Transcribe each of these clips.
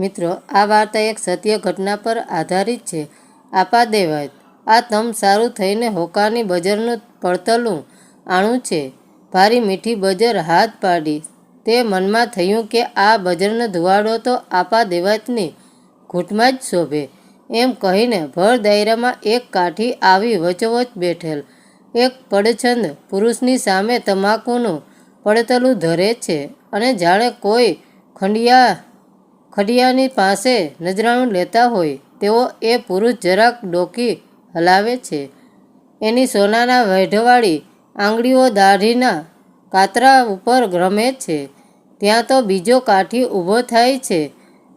મિત્રો, આ વાર્તા એક સત્ય ઘટના પર આધારિત છે. આપા દેવાય આ તમ સારું થઈને હોકાની બજરનું પડતલું આણું છે. ભારી મીઠી બજર હાથ પાડી, તે મનમાં થયું કે આ બજરનો ધુવાડો તો આપા દેવાતની ઘૂંટમાં જ શોભે. એમ કહીને ભર દાયરામાં એક કાઠી આવી વચોવચ બેઠેલ. એક પડછંદ પુરુષની સામે તમાકુનું પડતલું ધરે છે અને જાણે કોઈ ખંડિયા ખડિયાની પાસે નજરાણું લેતા હોય તેવો એ પુરુષ જરાક ડોકી હલાવે છે. એની સોનાના વૈઢવાળી આંગળીઓ દાઢીના કાતરા ઉપર રમે છે. ત્યાં તો બીજો કાઠી ઊભો થાય છે.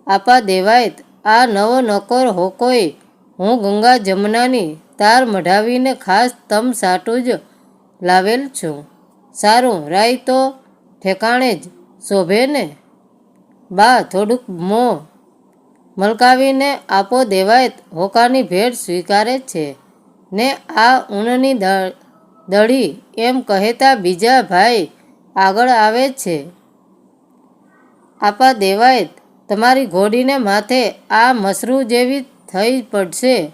આપા દેવાયત, આ નવો નકોર હોકોય હું ગંગા જમનાની તાર મઢાવીને ખાસ તમ સાટું જ લાવેલ છું. સારું, રાય તો ઠેકાણે જ શોભે ને? બા, થોડુંક મોં. મલકાવીને આપો દેવાયત, હોકાની ભેટ સ્વીકારે છે. ને આ ઊનની દ- દડી એમ કહેતા બીજા ભાઈ આગળ આવે છે. આપા દેવાયત, તમારી ઘોડીને માથે આ મસરૂ જેવી થઈ પડશે.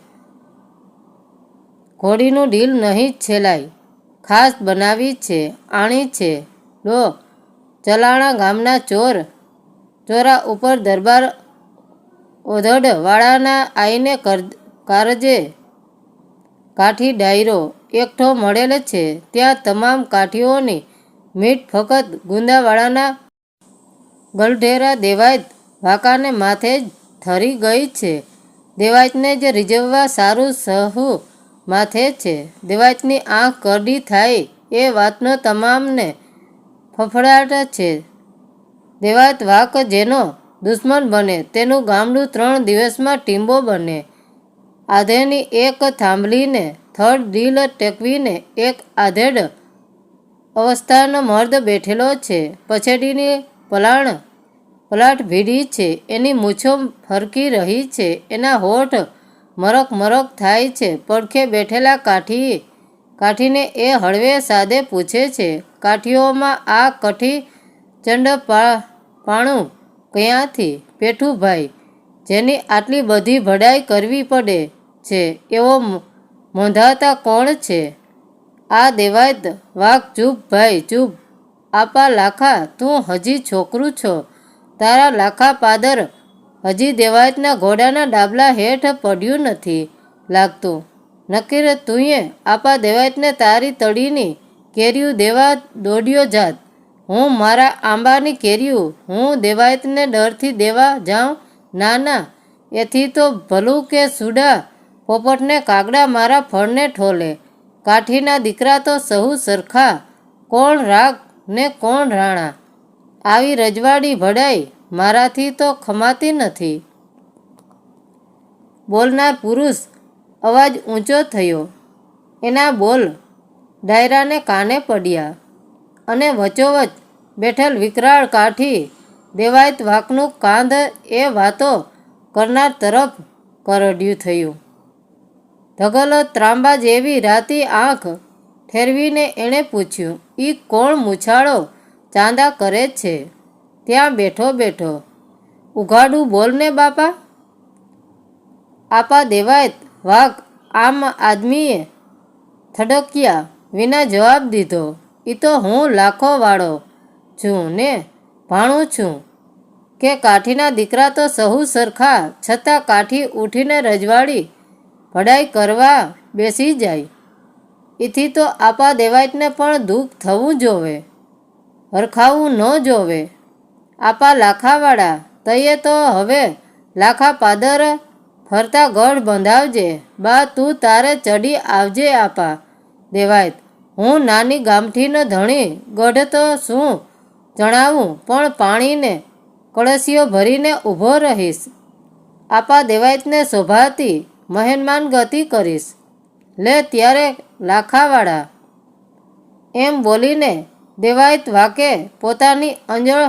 ઘોડીનું ઢીલ નહીં છેલાય. ખાસ બનાવી છે, આણી છે. લો ચલાણા ગામના ચોર ચોરા ઉપર દરબાર ઓધડવાળાના આઈને કારજે કાઠી ડાયરો એકઠો મળેલ છે. ત્યાં તમામ કાઠીઓની મીઠ ફકત ગુંદાવાળાના ગલઢેરા દેવાયત વાંકાને માથે જ થરી ગઈ છે. દેવાયતને જ રીઝવવા સારું સહુ માથે છે. દેવાયતની આંખ કરડી થાય એ વાતનો તમામને ફફડાટ છે. દેવાયત વાક જેનો દુશ્મન બને, તેનું ગામડું ત્રણ દિવસમાં ટીંબો બને. આધેની એક થાંભલીને થર્ડ ડીલ ટેકવીને એક આધેડ અવસ્થાનો મર્દ બેઠેલો છે. પછેડીની પલાણ, પલાટ ભીડી છે. એની મૂછો ફરકી રહી છે. એના હોઠ મરક મરક થાય છે. પડખે બેઠેલા કાઠી, કાઠીને એ હળવે સાદે પૂછે છે, કાઠીઓમાં આ કઠી ચંડ પાણું ક્યાંથી પેઠુભાઈ જેની આટલી બધી ભડાઈ કરવી પડે છે, એવો મોંધાતા કોણ છે? આ દેવાય વાઘ, ચૂપ ભાઈ, ચૂપ. આપા લાખા, તું હજી છોકરું છો. તારા લાખા પાદર હજી દેવાયતના ઘોડાના ડાબલા હેઠ પડ્યું નથી લાગતું. નક્કીર તુંએ આપા દેવાયતને તારી તળીની કેર્યું દેવા દોડ્યો જાત. હું મારા આંબાની કેરીયું હું દેવાયતને ડરથી દેવા જાઉં? ના ના એથી તો ભલું કે સુડા પોપટને કાગડા મારા ફળને ઠોલે. કાઠીના દીકરા તો સહુ સરખા. કોણ રાગ ને કોણ રાણા? આવી રજવાડી ભડાઈ મારાથી તો ખમાતી નથી. બોલનાર પુરુષ અવાજ ઊંચો થયો. એના બોલ ડાયરાને કાને પડ્યા. અને વચોવચ બેઠેલ વિકરાળ કાઠી દેવાયત વાકનું કાંધ એ વાતો કરનાર તરફ કરડ્યું થયું. ધગલ ત્રાંબા જેવી રાતી આંખ ઠેરવીને એણે પૂછ્યું, ઈ કોણ મૂછાળો ચાંદા કરે છે? ત્યાં બેઠો બેઠો. ઉઘાડું બોલને બાપા. આપા દેવાયત વાઘ આમ આદમીએ થડક્યા વિના જવાબ દીધો. એ તો હું લાખો વાળો છું ને ભાણું છું. કે કાઠીના દીકરા તો સહુ સરખા, છતાં કાઠી ઉઠીને રજવાડી ભડાઈ કરવા બેસી જાય. એથી તો આપા દેવાયતને પણ દુઃખ થવું જોવે, હરખાવું ન જોવે. આપા લાખાવાળા, તઈએ તો હવે લાખા પાદર ફરતા ગઢ બંધાવજે. બા, તું તારે ચડી આવજે આપા દેવાયત. હું નાની ગામઠીનો ધણી ગઢ તો શું જણાવું, પણ પાણીને કળશીઓ ભરીને ઊભો રહીશ. આપા દેવાયતને શોભાતી, મહેનમાન ગતિ કરીશ. લે ત્યારે લાખાવાળા. એમ બોલીને દેવાયત વાકે પોતાની અંજળ,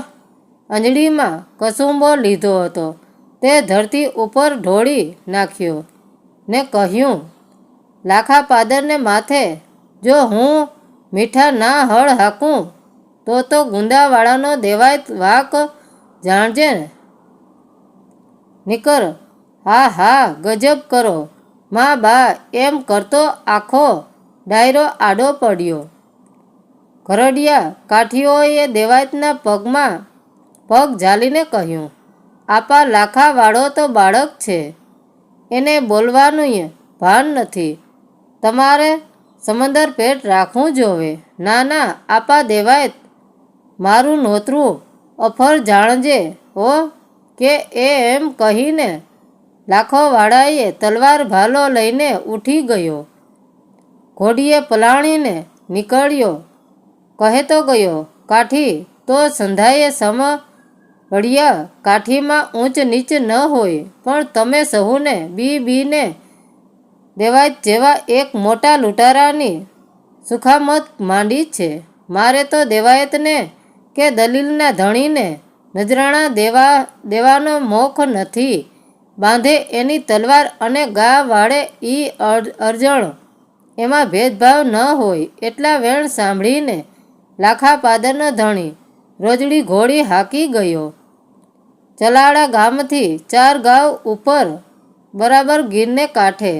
અંજળીમાં કસુંબો લીધો હતો. તે ધરતી ઉપર ઢોળી નાખ્યો ને કહ્યું લાખા પાદરને માથે જો હું મીઠા ના હળ હાકું, તો તો ગુંદાવાળાનો દેવાય વાક જાણજે ને. નીકર, હા હા, ગજબ કરો. મા બા એમ કરતો આખો ડાયરો આડો પડ્યો. ઘરડિયા કાઠીઓએ દેવાયતના પગમાં પગ ઝાલીને કહ્યું, આપા લાખાવાળો તો બાળક છે. એને બોલવાનું ભાન નથી. તમારે સમંદર પેટ રાખવું જોવે. ના ના આપા દેવાય મારું નોતરું અફર જાણજે, હો, કે એ એમ કહીને લાખોવાળાએ તલવાર ભાલો લઈને ઉઠી ગયો. ઘોડીએ પલાણીને નીકળ્યો. કહેતો ગયો, કાઠી, તો સંધાએ સમ વળિયા કાઠીમાં ઊંચ નીચ ન હોય, પણ તમે સહુને બી બીને દેવાય જેવા એક મોટા લૂંટારાની સુખામત માંડી છે. મારે તો દેવાયતને કે દલીલના ધણીને નજરાણા દેવા, દેવાનો મોખ નથી. બાંધે એની તલવાર અને ગા વાળે ઈ અરજણ. એમાં ભેદભાવ ન હોય એટલા વેણ સાંભળીને લાખા પાદરનો ધણી રોજડી ઘોડી હાકી ગયો. ચલાડા ગામથી ચાર ગાંવ ઉપર બરાબર ગીરને કાંઠે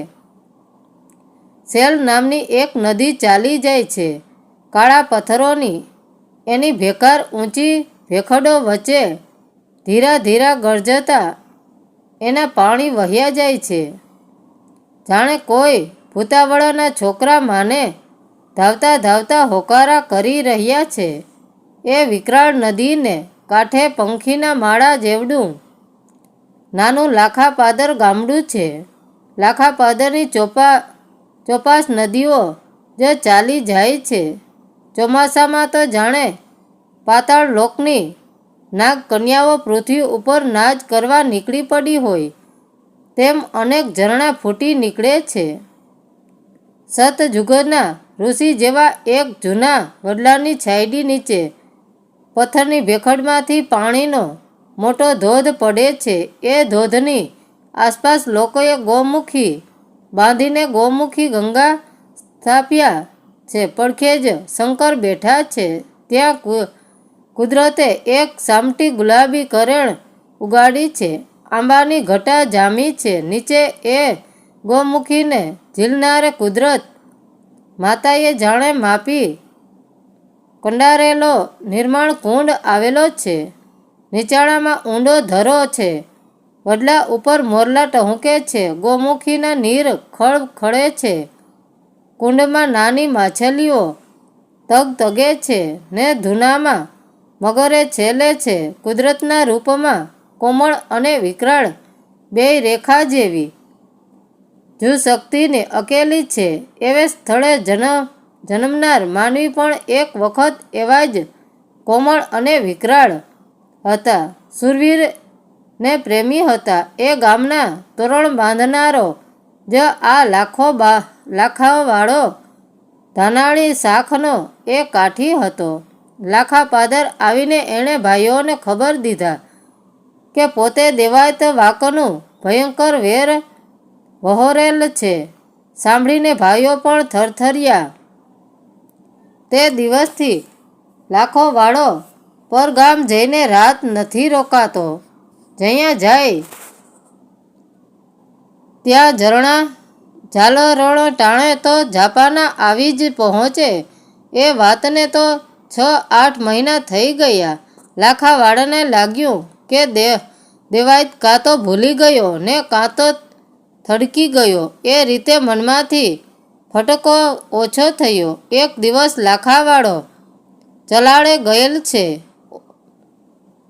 સેલ નામની એક નદી ચાલી જાય છે. કાળા પથ્થરોની એની ભેકાર ઊંચી ભેખડો વચ્ચે ધીરા ધીરા ગરજતા એના પાણી વહ્યા જાય છે. જાણે કોઈ ભૂતાવળાના છોકરા માને ધાવતા ધાવતા હોકારા કરી રહ્યા છે. એ વિકરાળ નદીને કાંઠે પંખીના માળા જેવડું નાનું લાખાપાદર ગામડું છે. લાખાપાદરની ચોપા ચોપાસ નદીઓ જે ચાલી જાય છે. ચોમાસામાં તો જાણે પાતાળ લોકની નાગ કન્યાઓ પૃથ્વી ઉપર નાચ કરવા નીકળી પડી હોય, તેમ અનેક ઝરણા ફૂટી નીકળે છે. સતજુગના ઋષિ જેવા એક જૂના વડલાની છાયડી નીચે પથ્થરની ભેખડમાંથી પાણીનો મોટો ધોધ પડે છે. એ ધોધની આસપાસ લોકોએ ગૌમુખી બાંધીને ગૌમુખી ગંગા સ્થાપ્યા છે. પડખે જ શંકર બેઠા છે. ત્યાં કુદરતે એક સામટી ગુલાબી કરેણ ઉગાડી છે. આંબાની ઘટા જામી છે. નીચે એ ગૌમુખીને ઝીલનારે કુદરત માતાએ જાણે માપી કંડારેલો નિર્માણ કુંડ આવેલો છે. નીચાણામાં ઊંડો ધરો છે. વડલા ઉપર મોરલા ટહુકે છે. ગોમુખીના નીર ખળ ખળે છે. કુંડમાં નાની માછલીઓ તગ તગે છે ને ધૂનામાં મગરે છેલે છે. કુદરતના રૂપમાં કોમળ અને વિકરાળ બે રેખા જેવી જો શક્તિને અકેલી છે. એવે સ્થળે જન્મ જન્મનાર માનવી પણ એક વખત એવા જ કોમળ અને વિકરાળ હતા. સુરવીર ને પ્રેમી હતા. એ ગામના તોરણ બાંધનારો જ આ લાખો બા, લાખાવાળો ધાનાળી શાખનો એ કાઠી હતો. લાખા પાદર આવીને એણે ભાઈઓને ખબર દીધા કે પોતે દેવાયત વાકનું ભયંકર વેર વહોરેલ છે. સાંભળીને ભાઈઓ પણ થરથર્યા. તે દિવસથી લાખો વાળો પરગામ જઈને રાત નથી રોકાતો. જ્યાં જાય, ત્યાં ઝરણા ઝાલરણો ટાણે તો જાપાના આવી જ પહોંચે. એ વાતને તો છ આઠ મહિના થઈ ગયા. લાખાવાળાને લાગ્યું કે દે, દેવાય કાં તો ભૂલી ગયો ને કાં તો થડકી ગયો. એ રીતે મનમાંથી ફટકો ઓછો થયો. એક દિવસ લાખાવાળો ચલાળે ગયેલ છે.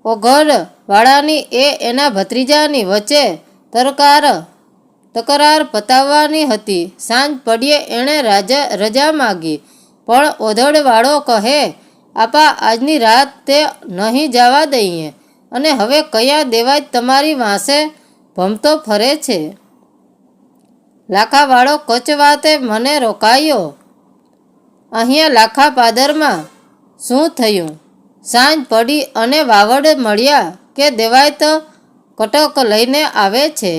ઓઘડ વાળાની એ એના ભત્રીજાની વચ્ચે તરકાર, તકરાર પતાવવાની હતી. સાંજ પડીએ એણે રાજા, રજા માગી. પણ ઓધડવાળો કહે, આપા, આજની રાત તે નહીં જવા દઈએ. અને હવે કયા દેવાય તમારી વાંસે ભમતો ફરે છે લાખાવાળો કચવાતે મને રોકાયો. અહીંયા લાખા પાદરમાં શું થયું? સાંજ પડી અને વાવડ મળ્યા કે દેવાય તો કટક લઈને આવે છે.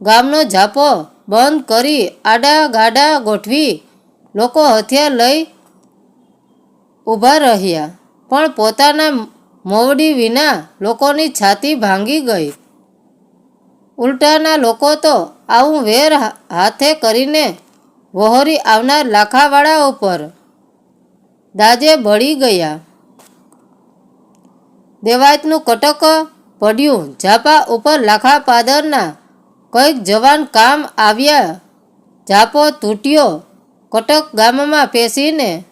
ગામનો ઝાપો બંધ કરી આડા ગાડા ગોઠવી લોકો હથિયાર લઈ ઊભા રહ્યા. પણ પોતાના મોવડી વિના લોકોની છાતી ભાંગી ગઈ. ઉલટાના લોકો તો આવું વેર હાથે કરીને વહોરી આવનાર લાખાવાળા ઉપર દાજે બળી ગયા. દેવાયતનું કટક પડ્યું. ઝાપા ઉપર લાખા પાદરના કંઈક જવાન કામ આવ્યા. ઝાપો તૂટ્યો. કટક ગામમાં પેસીને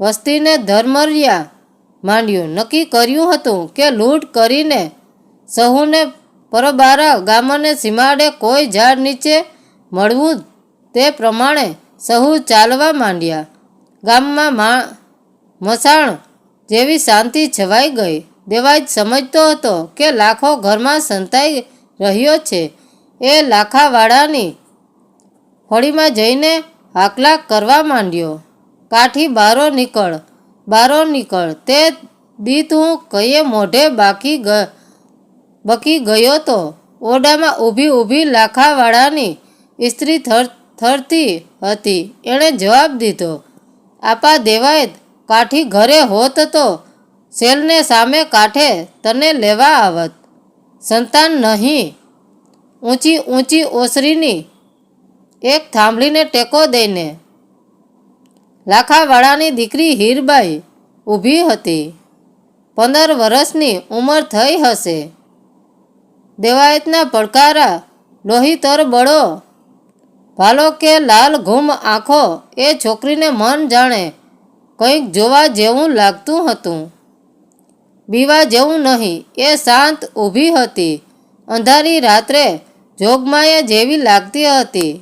વસ્તીને ધર્મર્યા. માંડ્યું. નક્કી કર્યું હતું કે લૂંટ કરીને સહુને પરબારા ગામને સીમાડે કોઈ ઝાડ નીચે મળવું તે પ્રમાણે સહુ ચાલવા માંડ્યા. ગામમાં મસાણ જેવી શાંતિ છવાઈ ગઈ. દેવાજ સમજતો હતો કે લાખો ઘરમાં સંતાઈ રહ્યો છે. એ લાખાવાળાની હોળીમાં જઈને હાકલાક કરવા માંડ્યો. કાઠી બારો નીકળ બારો નીકળ, તે દીત તું કયે મોઢે બાકી બકી ગયો તો. ઓરડામાં ઊભી ઊભી લાખાવાળાની સ્ત્રી થર, થરતી હતી. એણે જવાબ દીધો, આપા દેવાયત કાઠી ઘરે હોત તો સેલને સામે કાંઠે તને લેવા આવત. સંતાન નહીં. ઊંચી ઊંચી ઓસરીની એક થાંભલીને ટેકો દઈને. લાખાવાળાની દીકરી હીરબાઈ ઊભી હતી. પંદર વર્ષની ઉંમર થઈ હશે. દેવાયતના પડકારા લોહીતર બળો. ભાલો કે લાલ ઘૂમ આંખો એ છોકરીને મન જાણે કંઈક જોવા જેવું લાગતું હતું. બીવા જેવું નહીં, એ શાંત ઊભી હતી. અંધારી રાત્રે જોગમાયા જેવી લાગતી હતી.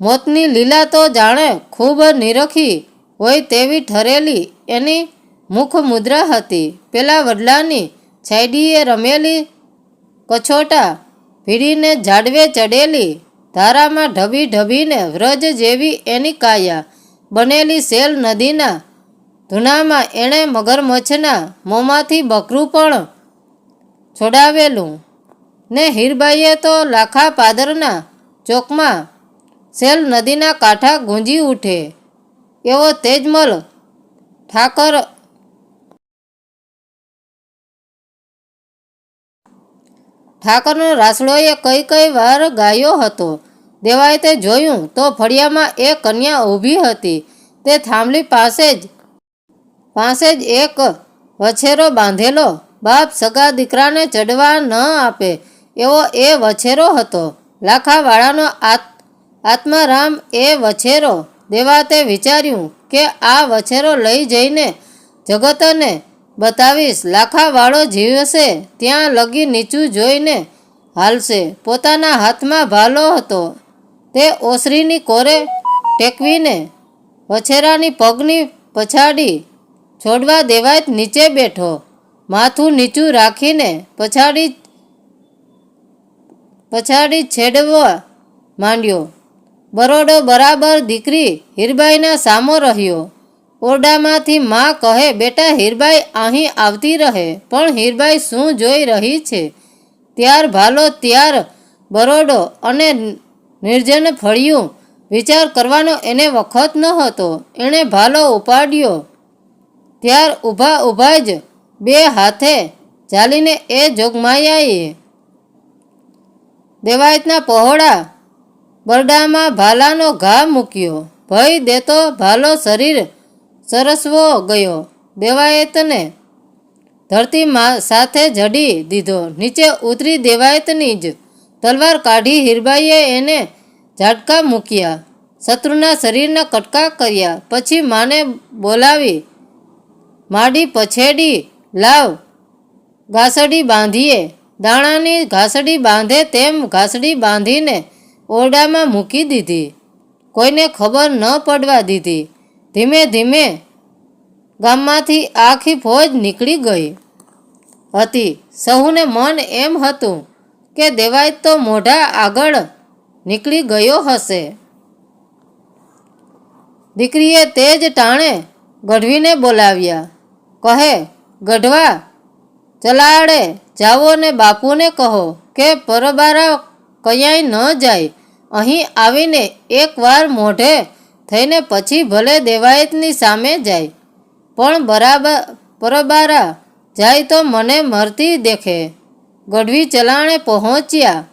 મોતની લીલા તો જાણે ખૂબ નિરખી હોય તેવી ઠરેલી એની મુખ મુદ્રા હતી. પેલા વડલાની છાયડીએ રમેલી કછોટા ભીડીને ઝાડવે ચડેલી ધારામાં ઢબી ઢબીને વ્રજ જેવી એની કાયા, બનેલી સેલ નદીના ધૂનામાં એણે મગરમચ્છના મોંમાંથી બકરું પણ છોડાવેલું. ને હીરબાઈએ તો લાખા પાદરના ચોકમાં સેલ નદીના કાંઠા ગુંજી ઉઠે. એવો તેજમલ ઠાકર ઠાકરનો રાસડોએ કઈ કઈ વાર ગાયો હતો. દેવાયતે જોયું તો ફળિયામાં એ કન્યા ઊભી હતી. તે થાંભલી પાસે જ પાસે જ એક વછેરો બાંધેલો. બાપ સગા દીકરાને ચડવા ન આપે એવો એ વછેરો હતો. લાખાવાળાનો આત, આત્મારામ એ વછેરો. દેવાતે વિચાર્યું કે આ વછેરો લઈ જઈને જગતને બતાવીશ. લાખાવાળો જીવશે, ત્યાં લગી નીચું જોઈને હાલશે. પોતાના હાથમાં ભાલો હતો. તે ઓસરીની કોરે ટેકવીને વછેરાની પગની પછાડી છોડવા દેવાય નીચે બેઠો. માથું નીચું રાખીને પછાડી પછાડી છેડવા માંડ્યો. બરોડો બરાબર દીકરી હીરબાઈના સામો રહ્યો. ઓરડામાંથી માં કહે, બેટા, હીરબાઈ અહીં આવતી રહે, પણ હીરબાઈ શું જોઈ રહી છે? ત્યાર ભાલો ત્યાર બરોડો અને નિર્જન ફળિયું. વિચાર કરવાનો એને વખત ન હતો એણે ભાલો ઉપાડ્યો. ત્યાર ઊભા ઊભા જ બે હાથે ઝાલીને એ જોગમાયાએ દેવાયતના પહોળા બરડામાં ભાલાનો ઘા મૂક્યો. ભય દેતો ભાલો શરીર સરસવો ગયો. દેવાયતને ધરતી સાથે જડી દીધો. નીચે ઉતરી દેવાયતની જ તલવાર કાઢી હીરબાઈએ એને ઝાટકા મૂક્યા. શત્રુના શરીરના કટકા કર્યા. પછી માને બોલાવી માડી પછેડી લાવ. ઘાસડી બાંધીએ. દાણાની ઘાસડી બાંધે તેમ ઘાસડી બાંધીને ઓરડામાં મૂકી દીધી. કોઈને ખબર ન પડવા દીધી. ધીમે ધીમે ગામમાંથી આખી ફોજ નીકળી ગઈ. હતી. સહુને મન એમ હતું કે દેવાય તો મોઢા આગળ નીકળી ગયો હશે. દીકરીએ તે જ ટાણે ગઢવીને બોલાવ્યા. કહે, ગઢવા, ચલાડે, જાઓ ને બાપુને કહો કે પરબારા કયાંય ન જાય. અહીં આવીને એકવાર મોઢે થઈને પછી ભલે દેવાયતની સામે જાય. પણ બરાબર પરબારા, જાય તો મને મરતી દેખે. ગઢવી ચલાણે પહોંચ્યા.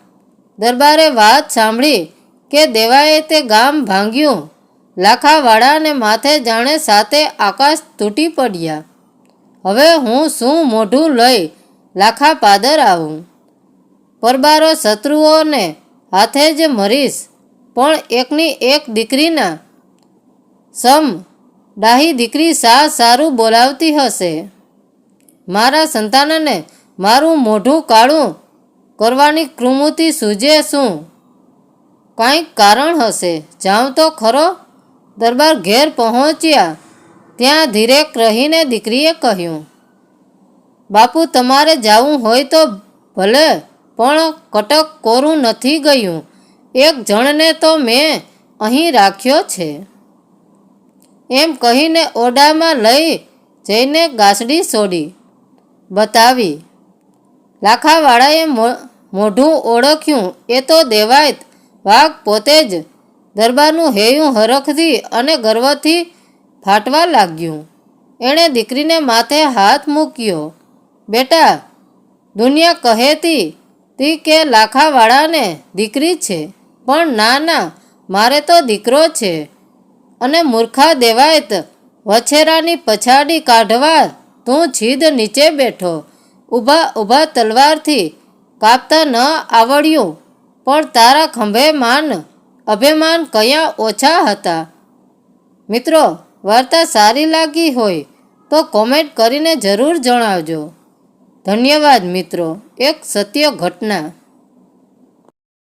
દરબારે વાત સાંભળી કે દેવાએ તે ગામ ભાંગ્યું. લાખાવાળાને માથે જાણે સાથે આકાશ તૂટી પડ્યા. હવે હું શું મોઢું લઈ લાખા પાદર આવું? પરબારો શત્રુઓને હાથે જ મરીશ, પણ એકની એક દીકરીના સમ ડાહી દીકરી સા સારું બોલાવતી હશે. મારા સંતાનને મારું મોઢું કાળું કરવાની કૃમુતિ સૂજે શું? કાંઈક કારણ હશે. જાઉં તો ખરો? દરબાર ઘેર પહોંચ્યા ત્યાં ધીરેક રહીને દીકરીએ કહ્યું, બાપુ, તમારે જાવું હોય તો ભલે, પણ કટક કોરું નથી ગયું. એક જણને તો મેં અહીં રાખ્યો છે. એમ કહીને ઓરડામાં લઈ જઈને ગાસડી છોડી બતાવી, લાખાવાળાએ મોઢું ઓળખ્યું, એ તો દેવાયત. વાઘ પોતે જ દરબારનું હેયું હરખથી અને ગર્વથી ફાટવા લાગ્યું. એણે દીકરીને માથે હાથ મૂક્યો. બેટા, દુનિયા કહેતી તી કે લાખાવાળાને દીકરી છે, પણ ના ના, મારે તો દીકરો છે. અને મૂર્ખા દેવાયત વછેરાની પછાડી કાઢવા તું છીદ નીચે બેઠો. ઊભા ઊભા તલવારથી કાપતા ન આવડ્યું, પણ તારા ખંભે માન અભિમાન કયા ઓછા હતા. મિત્રો વાર્તા સારી લાગી હોય તો કોમેન્ટ કરીને જરૂર જણાવજો. ધન્યવાદ મિત્રો. એક સત્ય ઘટના.